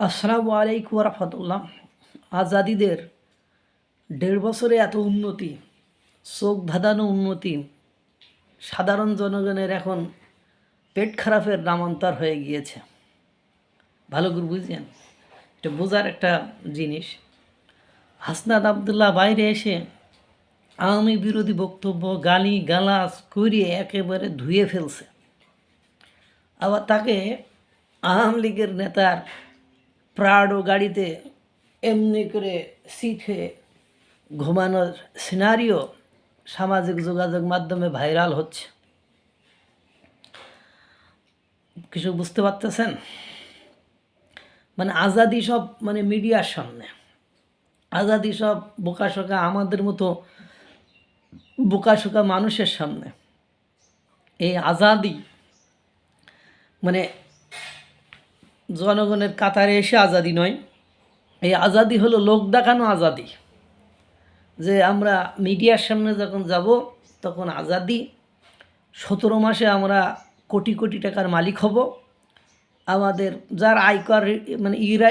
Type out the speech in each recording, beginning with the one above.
আসসালামু আলাইকুম রহমতুল্লাহ। আজাদিদের দেড় বছরে এত উন্নতি, চোখ ধাঁধানো উন্নতি, সাধারণ জনগণের এখন পেট খারাপের নামান্তর হয়ে গিয়েছে। ভালো করে বুঝছেন এটা বোঝার একটা জিনিস। হাসনাদ আবদুল্লাহ বাইরে এসে আওয়ামী বিরোধী বক্তব্য, গালি, গালাজ করিয়ে একেবারে ধুয়ে ফেলছে। আবার তাকে আওয়ামী লীগের নেতার প্রাডো গাড়িতে এমনি করে সিটে ঘুমানোর সিনারিও সামাজিক যোগাযোগ মাধ্যমে ভাইরাল হচ্ছে। কিছু বুঝতে পারতেছেন? মানে আজাদি সব মানে মিডিয়ার সামনে। আজাদি সব বোকাশোকা আমাদের মতো বোকাশোকা মানুষের সামনে। এই আজাদি মানে জনগণের কাতারে এসে আজাদি নয়। এই আজাদি হলো লোক দেখানো আজাদি। যে আমরা মিডিয়ার সামনে যখন যাব, তখন আজাদি সতেরো মাসে আমরা কোটি কোটি টাকার মালিক হব। আমাদের যার আয়কর মানে ইরা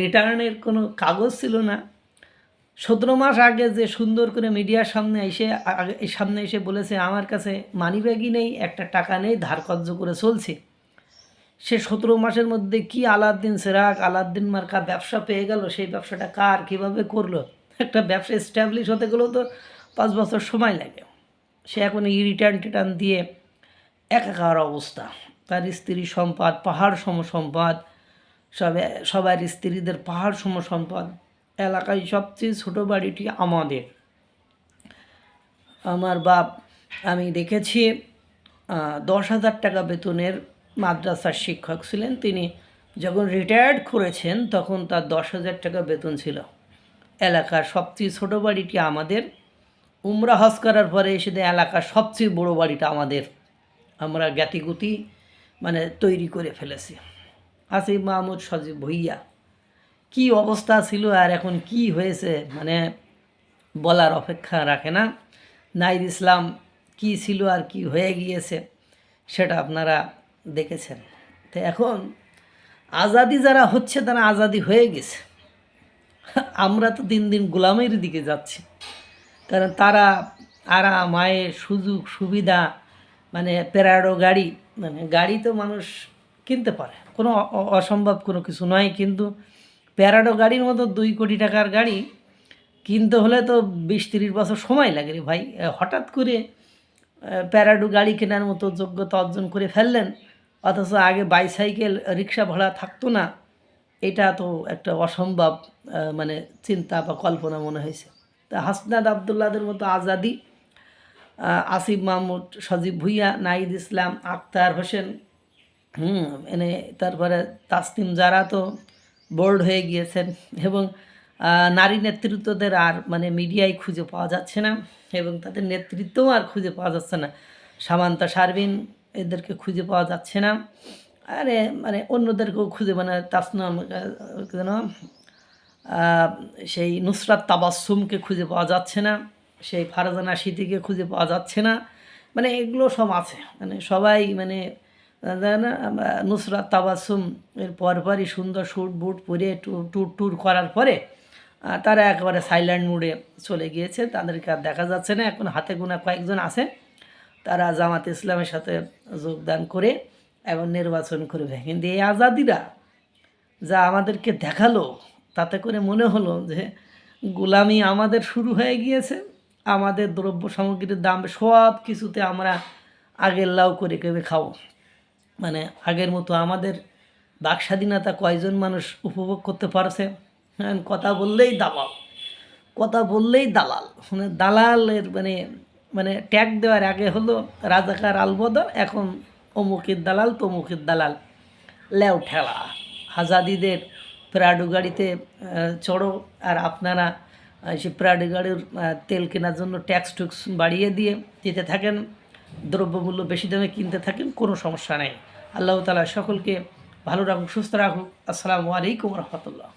রিটার্নের কোনো কাগজ ছিল না। সতেরো মাস আগে যে সুন্দর করে মিডিয়ার সামনে এসে সামনে এসে বলেছে, আমার কাছে মানি ব্যাগই নেই, একটা টাকা নেই ধার কর্য করে চলছে। সে সতেরো মাসের মধ্যে কি আলাদ্দিন সেরাক আলাদ্দিন মার্কা ব্যবসা পেয়ে গেল, সেই ব্যবসাটা কার কীভাবে করল? একটা ব্যবসা এস্টাবলিশ হতে গেলেও তো পাঁচ বছর সময় লাগে। সে এখন ই রিটার্ন টিটার্ন দিয়ে একাকার অবস্থা। তার স্ত্রী সম্পদ, পাহাড় সম সম্পদ সবে, সবার স্ত্রীদের পাহাড় সম সম্পদ এলাকায় সবচেয়ে ছোটো বাড়িটি আমাদের। আমার বাপ, আমি দেখেছি দশ হাজার টাকা বেতনের মাদ্রাসার শিক্ষক ছিলেন। তিনি যখন রিটায়ার্ড করেছেন, তখন তার দশ হাজার টাকা বেতন ছিল। এলাকার সবচেয়ে ছোটো বাড়িটি আমাদের। উমরা হজ করার পরে এসে এলাকার সবচেয়ে বড় বাড়িটা আমাদের। আমরা জ্ঞাতিগুতি মানে তৈরি করে ফেলেছি। আসিফ মাহমুদ সজীব ভুইয়া। কি অবস্থা ছিল আর এখন কি হয়েছে মানে বলার অপেক্ষা রাখে না। নাইদ ইসলাম কি ছিল আর কি হয়ে গিয়েছে, সেটা আপনারা দেখেছেন। তো এখন আজাদি যারা হচ্ছে, তারা আজাদি হয়ে গেছে। আমরা তো দিন দিন গোলামের দিকে যাচ্ছি। কারণ তারা আরাম আয়ের সুযোগ, সুবিধা মানে প্যারাডো গাড়ি মানে গাড়ি তো মানুষ কিনতে পারে। কোনো অসম্ভব কোনো কিছু নয়, কিন্তু প্যারাডো গাড়ির মতো দুই কোটি টাকার গাড়ি কিনতে হলে তো বিশ তিরিশ বছর সময় লাগে রে ভাই। হঠাৎ করে প্যারাডো গাড়ি কেনার মতো যোগ্যতা অর্জন করে ফেললেন। অথচ আগে বাইসাইকেল, রিক্সা ভাড়া থাকতো না। এটা তো একটা অসম্ভব মানে চিন্তা বা কল্পনা মনে হয়েছে। তা হাসনাদ আবদুল্লাদের মতো আজাদি আসিফ মাহমুদ, সজীব ভুইয়া নাইদ ইসলাম আক্তার হোসেন, হুম, এনে তারপরে তাসনিম যারা তো বোর্ড হয়ে গিয়েছেন এবং নারী নেতৃত্বদের আর মানে মিডিয়ায় খুঁজে পাওয়া যাচ্ছে না এবং তাদের নেতৃত্বও আর খুঁজে পাওয়া যাচ্ছে না। সামান্তা শারবিন এদেরকে খুঁজে পাওয়া যাচ্ছে না। আরে মানে অন্যদেরকেও খুঁজে মানে তাসনাম যেন সেই নুসরাত তাবাসুমকে খুঁজে পাওয়া যাচ্ছে না, সেই ফারজানা সিদ্দিকে খুঁজে পাওয়া যাচ্ছে না। মানে এগুলো সব আছে। মানে সবাই মানে নুসরাত তাবাসুম এর পরপরই সুন্দর শুট বুট পরে ট্যুর ট্যুর করার পরে তারা একেবারে সাইলেন্ট মুডে চলে গিয়েছে। তাদেরকে আর দেখা যাচ্ছে না। এখন হাতে গোনা কয়েকজন আছে। তারা জামাত ইসলামের সাথে যোগদান করে এবং নির্বাচন করবে। কিন্তু এই আজাদিরা যা আমাদেরকে দেখাল, তাতে করে মনে হলো যে গোলামি আমাদের শুরু হয়ে গিয়েছে। আমাদের দ্রব্য সামগ্রীর দাম সব কিছুতে আমরা আগের লাউ করে কেবে খাব। মানে আগের মতো আমাদের বাক স্বাধীনতা কয়জন মানুষ উপভোগ করতে পারছে? কথা বললেই দালাল। কথা বললেই দালাল। মানে দালালের মানে মানে ট্যাগ দেওয়ার আগে হলো রাজাকার আলবদর, এখন অমুকের দালাল, তমুকের দালাল। লেও ঠেলা। হাজাদিদের প্রাডু গাড়িতে চড়ো, আর আপনারা সে প্রাডু গাড়ির তেল কেনার জন্য ট্যাক্স টুক্স বাড়িয়ে দিয়ে দিতে থাকেন। দ্রব্যমূল্য বেশি দামে কিনতে থাকেন, কোনো সমস্যা নেই। আল্লাহ তালা সকলকে ভালো রাখুক, সুস্থ রাখুক। আসসালামু আলাইকুম রহমতুল্লাহ।